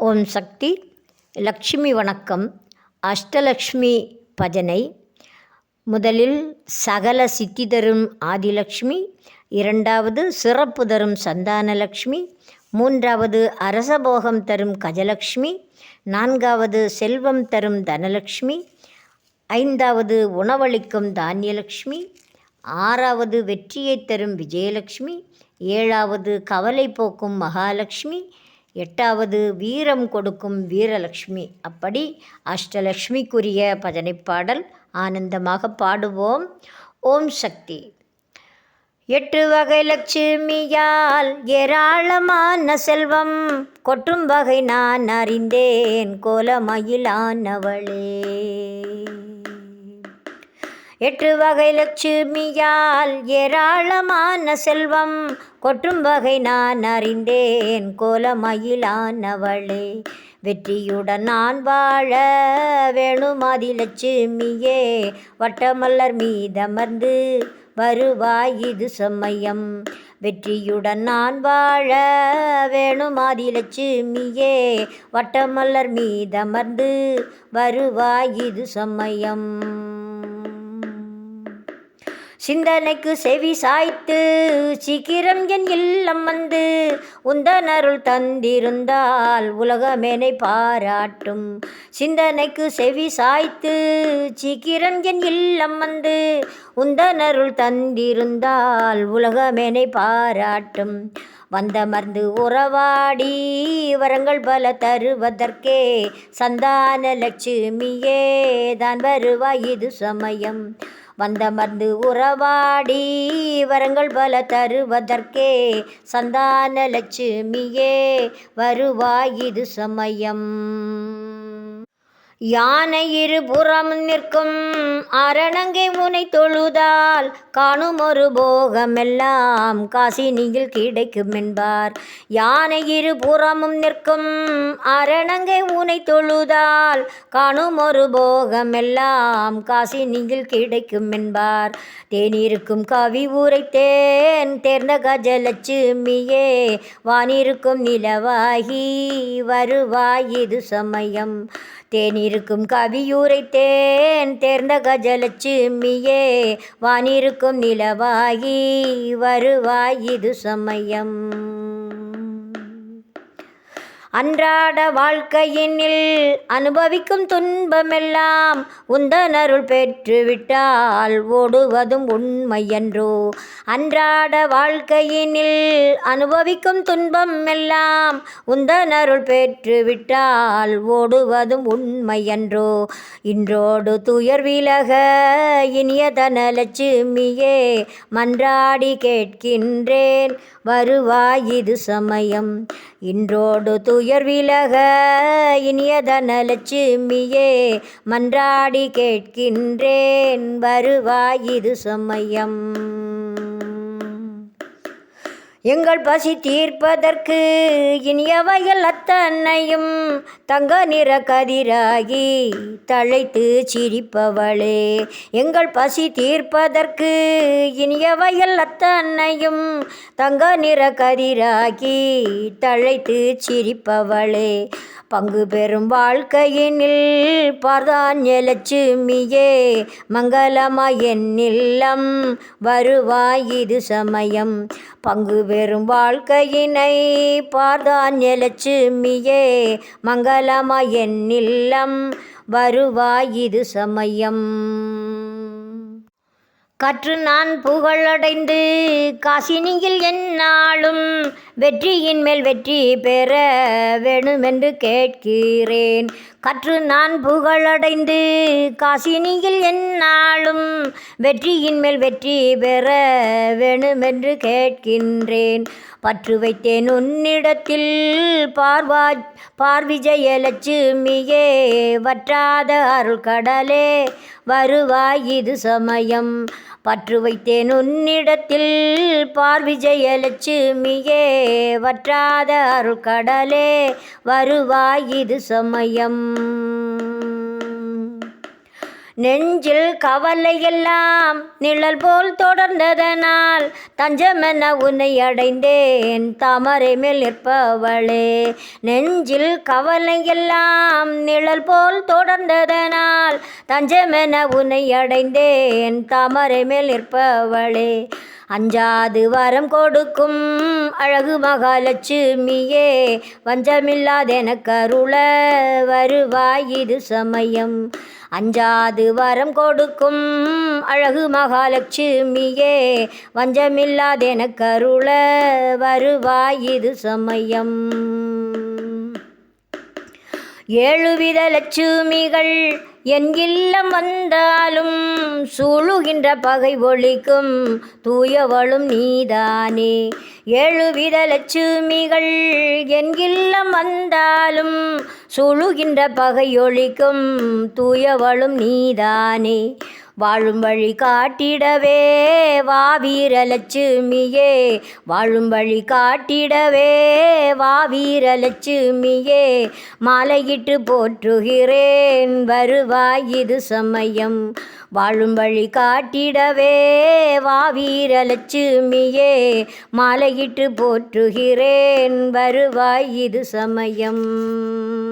ஓம் சக்தி லக்ஷ்மி வணக்கம். அஷ்டலக்ஷ்மி பஜனை. முதலில் சகல சித்தி தரும் ஆதிலக்ஷ்மி இரண்டாவது சிறப்பு தரும் சந்தானலக்ஷ்மி மூன்றாவது அரசபோகம் தரும் கஜலக்ஷ்மி நான்காவது செல்வம் தரும் தனலக்ஷ்மி ஐந்தாவது உணவளிக்கும் தானியலக்ஷ்மி ஆறாவது வெற்றியை தரும் விஜயலக்ஷ்மி ஏழாவது கவலை போக்கும் மகாலட்சுமி எட்டாவது வீரம் கொடுக்கும் வீரலக்ஷ்மி அப்படி அஷ்டலக்ஷ்மிக்குரிய பஜனைப்பாடல் ஆனந்தமாக பாடுவோம். ஓம் சக்தி. எட்டு வகை லட்சுமியால் ஏராளமான செல்வம். கொட்டும் வகை நான் அறிந்தேன். கோலமயிலானவளே. எட்டு வகை லட்சுமியால் ஏராளமான செல்வம். கொட்டும் வகை நான் அறிந்தேன் கோலமயிலானவளே. வெற்றியுடன் நான் வாழ வேணுமாதி லட்சுமியே. வட்டமல்லர் மீதமர்ந்து வருவாய் இது சமயம் வெற்றியுடன் நான் வாழ வேணுமாதி லட்சுமியே. வட்டமல்லர் மீதமர்ந்து வருவாய் இது சமயம் சிந்தனைக்கு செவி சாய்த்து சீக்கிரம் என் இல்லம் வந்து உந்தனருள் தந்திருந்தால் உலகமேனை பாராட்டும். சிந்தனைக்கு செவி சாய்த்து சீக்கிரம் என் இல்லம் வந்து உந்தனருள் தந்திருந்தால் உலகமேனை பாராட்டும். வந்தமர்ந்து உறவாடி வரங்கள் பல தருவதற்கே சந்தான லட்சுமியே தான் வருவாய் இது சமயம். வந்தமர்ந்து உறவாடி வரங்கள் பல தருவதற்கே சந்தான லட்சுமியே வருவாய் இது சமயம். யானை இருபுறம் நிற்கும் அரணங்கை முனை தொழுதால் காணும் ஒரு போகமெல்லாம் காசினியில் கிடைக்கும் என்பார். யானை இருபுறமும் நிற்கும் அரணங்கை முனை தொழுதால் காணும் ஒரு போகமெல்லாம் காசினியில் கிடைக்கும் என்பார். தேனிருக்கும் கவி உரைத்தேன் தேர்ந்த கஜலட்சுமியே வானிருக்கும் நிலவாகி வருவாய் இது சமயம். தேனிருக்கும் கவியூரை தேன் தேர்ந்த கஜலட்சுமியே வானிருக்கும் நிலவாகி வருவாய் இது சமயம். அன்றாட வாழ்க்கையினில் அனுபவிக்கும் துன்பமெல்லாம் உந்தனருள் பெற்றுவிட்டால் ஓடுவதும் உண்மையன்றோ. அன்றாட வாழ்க்கையினில் அனுபவிக்கும் துன்பம் எல்லாம் உந்தனருள் பெற்றுவிட்டால் ஓடுவதும் உண்மையன்றோ. இன்றோடு துயர் விலக இனியதன லட்சுமியே மன்றாடி கேட்கின்றேன் வருவாய் இது சமயம். இன்றோடு துயர் விலக இனியதன லட்சுமியே மன்றாடி கேட்கின்றேன் வருவாய் இது சமயம். எங்கள் பசி தீர்ப்பதற்கு இனிய வயல் அத்தன்னையும் தங்க நிற கதிராகி தழைத்து சிரிப்பவளே. எங்கள் பசி தீர்ப்பதற்கு இனிய வயல் அத்தன்னையும் தங்க நிற கதிராகி தழைத்து சிரிப்பவளே. பங்கு பெறும் வாழ்க்கையினில் பார்தான்ய லட்சுமியே மங்களமாய் என் இல்லம் வருவாய் இது சமயம். பங்கு பெறும் வாழ்க்கையினை பார்தான்ய லட்சுமியே மங்களமாய் என் இல்லம் வருவாய் இது சமயம். கற்று நான் புகழடைந்து காசினியில் என்னாலும் வெற்றியின் மேல் வெற்றி பெற வேணுமென்று கேட்கிறேன். கற்று நான் புகழடைந்து காசினியில் என்னாலும் வெற்றியின் மேல் வெற்றி பெற வேணுமென்று கேட்கின்றேன். பற்று வைத்தேன் உன்னிடத்தில் பார்வா பார்விஜயலட்சுமியே வற்றாத அருள் கடலே வருவாய் இது சமயம். பற்று வைத்தேன் உன்னிடத்தில். பார்விஜய லட்சுமியே வற்றாத அருள் கடலே. வருவாய் இது சமயம். நெஞ்சில் கவலையெல்லாம் நிழல் போல் தொடர்ந்ததனால் தஞ்சமென உன்னை அடைந்தேன். தாமரை மேல் நிற்பவளே நெஞ்சில் கவலையெல்லாம் நிழல் போல் தொடர்ந்ததனால் தஞ்சமென உன்னை அடைந்தேன். தாமரை மேல் நிற்பவளே அஞ்சாது வரம் கொடுக்கும் அழகு மகாலட்சுமியே. வஞ்சமில்லாதென கருள வருவாய் இது சமயம். அஞ்சாது வரம் கொடுக்கும் அழகு மகாலட்சுமியே. வஞ்சமில்லாதென கருள வருவாய் இது சமயம். ஏழு வித லட்சுமிகள் என் இல்லம் வந்தாலும் சூழுகின்ற பகை ஒழிக்கும் தூயவளும் நீதானே. எழுவித லட்சுமிகள் என் இல்லம் வந்தாலும் சூழுகின்ற பகை ஒழிக்கும் தூயவளும் நீதானே. வாழும் வழி காட்டிடவே வா வீரலட்சுமியே. வாழும் வழி காட்டிடவே வா வீரலட்சுமியே. மாலையிட்டு போற்றுகிறேன் வருவாய் இது சமயம். வாழும் வழி காட்டிடவே வா வீரலட்சுமியே. மாலையிட்டு போற்றுகிறேன் வருவாய் இது சமயம்.